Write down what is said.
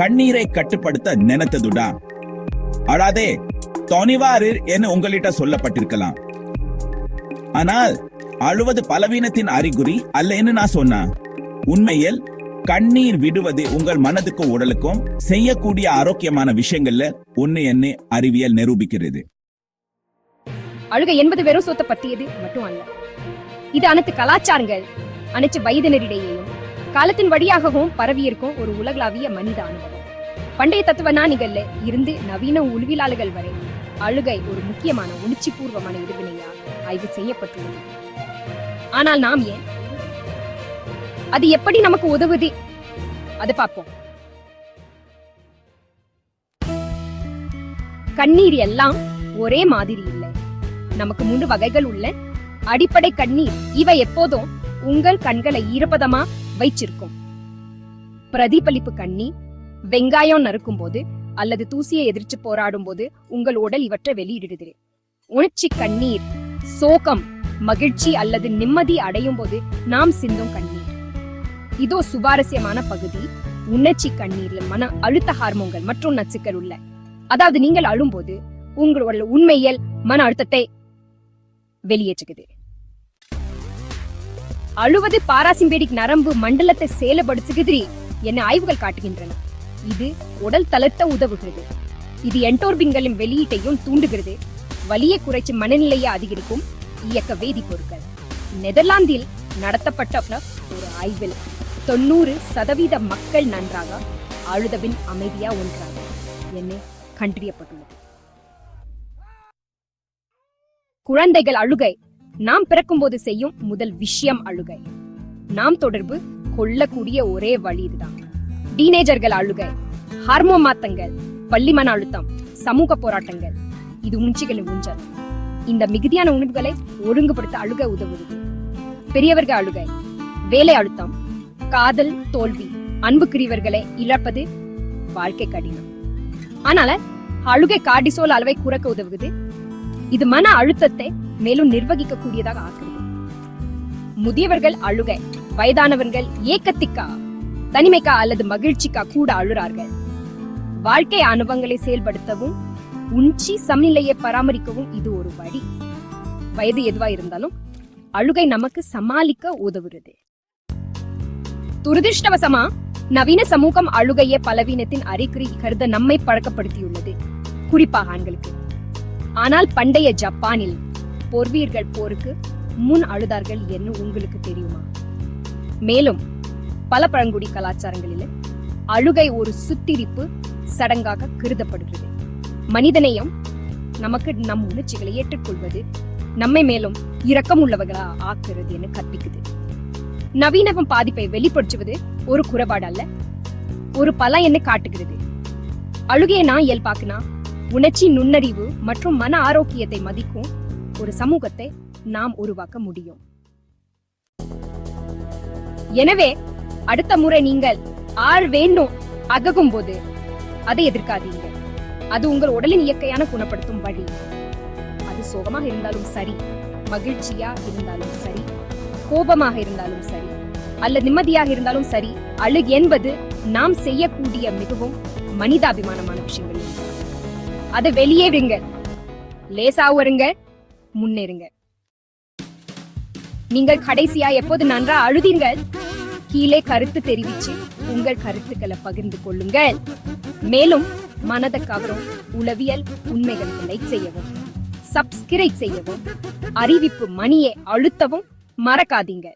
கண்ணீரை கட்டுப்படுத்த நினைத்ததுடா. அழாதே தொனிவாரிர் என்று உங்களிட்ட சொல்லப்பட்டிருக்கலாம். ஆனால் அழுவது பலவீனத்தின் அறிகுறி அல்லன்னு நான் சொன்னேன் உண்மையில் கண்ணீர் விடுவது உங்கள் மனதுக்கும் உடலுக்கும் செய்யக்கூடிய ஆரோக்கியமான விஷயங்கள்ல ஒண்ணு என்ன அறிவியல் நிரூபிக்கிறது. அழுகை என்பது வெறும் சொத்தை பற்றியது மட்டும் அல்ல இது அனைத்து கலாச்சாரங்கள் அனைத்து வயதினரிடையேயும் காலத்தின் வழியாகவும் பரவியிருக்கும் ஒரு உலகளாவிய மனித அனுபவம். பண்டைய தத்துவ ஞானிகள்ல இருந்து நவீன உளவியலாளர்கள் வரை அழுகை ஒரு முக்கியமான உணர்ச்சி பூர்வமான எதிர்வினையா ஆய்வு செய்யப்பட்டுள்ளது. ஆனால் நாம் ஏன்? அது எப்படி நமக்கு உதவுது? அதை பார்ப்போம். கண்ணீர் எல்லாம் ஒரே மாதிரி இல்லை. நமக்கு மூன்று வகைகள் உள்ள அடிப்படை கண்ணீர். இவை எப்போதும் உங்கள் கண்களை ஈரப்பதமா வைச்சிருக்கும். பிரதிபலிப்பு கண்ணி வெங்காயம் நறுக்கும் போது அல்லது தூசியை எதிர்த்து போராடும் போது உங்கள் உடல் இவற்றை வெளியிடுகிறது உணர்ச்சி கண்ணீர் சோகம் மகிழ்ச்சி அல்லது நிம்மதி அடையும் போது நாம் சிந்தும் கண்ணீர். இதோ சுவாரஸ்யமான பகுதி. உணர்ச்சி கண்ணீர்ல மன அழுத்த ஹார்மோன்கள் மற்றும் நச்சுக்கள் உள்ள. அதாவது நீங்கள் அழும்போது உங்களோட உண்மையியல் மன அழுத்தத்தை வெளியேற்றுகிறது. அழுவது பாராசிம்பேடிக் நரம்பு மண்டலத்தை செயலப்படுத்துகிறது என ஆய்வுகள் காட்டுகின்றன. இது உடல் தளர்த்த உதவுகிறது. இது என்டோர்பின்களின் வெளியீட்டையும் தூண்டுகிறது. வலியை குறைச்சி மனநிலையை அதிகரிக்கும் இயக்க வேதிப்பொருட்கள் நெதர்லாந்தில் நடத்தப்பட்ட ஒரு ஆய்வில் தொண்ணூறு சதவீத மக்கள் நன்றாக அழுதபின் அமைதியா ஒன்றாக என கண்டறியப்பட்டுள்ளது. குழந்தைகள் அழுகை நாம் பிறக்கும்போது செய்யும் முதல் விஷயம் அழுகை. நாம் தொடர்பு கொள்ளக்கூடிய ஒரே வழி இதுதான். டீனேஜர்கள் அழுகை ஹார்மோன் மாத்தங்கள் பள்ளி மன அழுத்தம் சமூக போராட்டங்கள் இது உணர்ச்சிகளின் ஊஞ்சல். இந்த மிகுதியான உணர்வுகளை ஒழுங்குபடுத்த அழுக உதவுது. பெரியவர்கள் அழுகை வேலை அழுத்தம் காதல் தோல்வி அன்புக்குரியவர்களை இழப்பது வாழ்க்கை கடினம். ஆனால அழுகை கார்டிசோல் அளவை குறைக்க உதவுது. இது மன அழுத்தத்தை மேலும் நிர்வகிக்க கூடியதாக ஆக்குகிறது முதியவர்கள் அழுகை வயதானவர்கள் ஏக்கத்திக்கா தனிமைக்கா அல்லது மகிழ்ச்சிக்கா கூட அழுறார்கள். வாழ்க்கை அனுபவங்களை செயல்படுத்தவும் உஞ்சி சமநிலையை பராமரிக்கவும் இது ஒரு வழி. வயது எதுவா இருந்தாலும் அழுகை நமக்கு சமாளிக்க உதவுறது. துரதிருஷ்டவசமா நவீன சமூகம் அழுகைய பலவீனத்தின் அறிகுறி கருத நம்மை பழக்கப்படுத்தியுள்ளது. குறிப்பாக ஆண்களுக்கு. ஆனால் பண்டைய ஜப்பானில் போர்வீர்கள் போருக்கு முன் அழுதார்கள் என்று உங்களுக்கு தெரியுமா? மேலும் பல பழங்குடி கலாச்சாரங்களில் அழுகை ஒரு சுத்திரிப்பு சடங்காக கருதப்படுகிறது. மனிதநேயம் நமக்கு நம் உணர்ச்சிகளை ஏற்றுக்கொள்வது நம்மை மேலும் இரக்கம் உள்ளவர்களா ஆக்குறது என்று கற்பிக்குது. நவீனவம் பாதிப்பை வெளிப்படுத்துவது ஒரு குறைபாடு அல்ல ஒரு பல என்ன காட்டுகிறது. அழுகையை நான் இயல்பாக்குனா உணர்ச்சி நுண்ணறிவு மற்றும் மன ஆரோக்கியத்தை மதிக்கும் ஒரு சமூகத்தை நாம் உருவாக்க முடியும். எனவே அடுத்த முறை நீங்கள் ஆள் வேண்டும் அககும் போது அதை எதிர்க்காதீங்க அது உங்கள் உடலின் இயற்கையான குணப்படுத்தும் வழி. அது சோகமாக இருந்தாலும் சரி மகிழ்ச்சியா இருந்தாலும் சரி கோபமாக இருந்தாலும் சரி அல்லது நிம்மதியாக இருந்தாலும் சரி அழுகு என்பது நாம் செய்யக்கூடிய மிகவும் மனிதாபிமானமான விஷயங்கள். அதை வெளியே விடுங்க. வருங்க முன்னேறுங்க. நீங்கள் கடைசியா எப்போது நன்றா அழுதீர்கள்? கீழே கருத்து தெரிவிச்சு உங்கள் கருத்துக்களை பகிர்ந்து கொள்ளுங்கள். மேலும் மனதை கவரும் உளவியல் உண்மைகளுக்கு லைக் செய்யவும் சப்ஸ்கிரைப் செய்யவும் அறிவிப்பு மணியை அழுத்தவும் மறக்காதீங்க.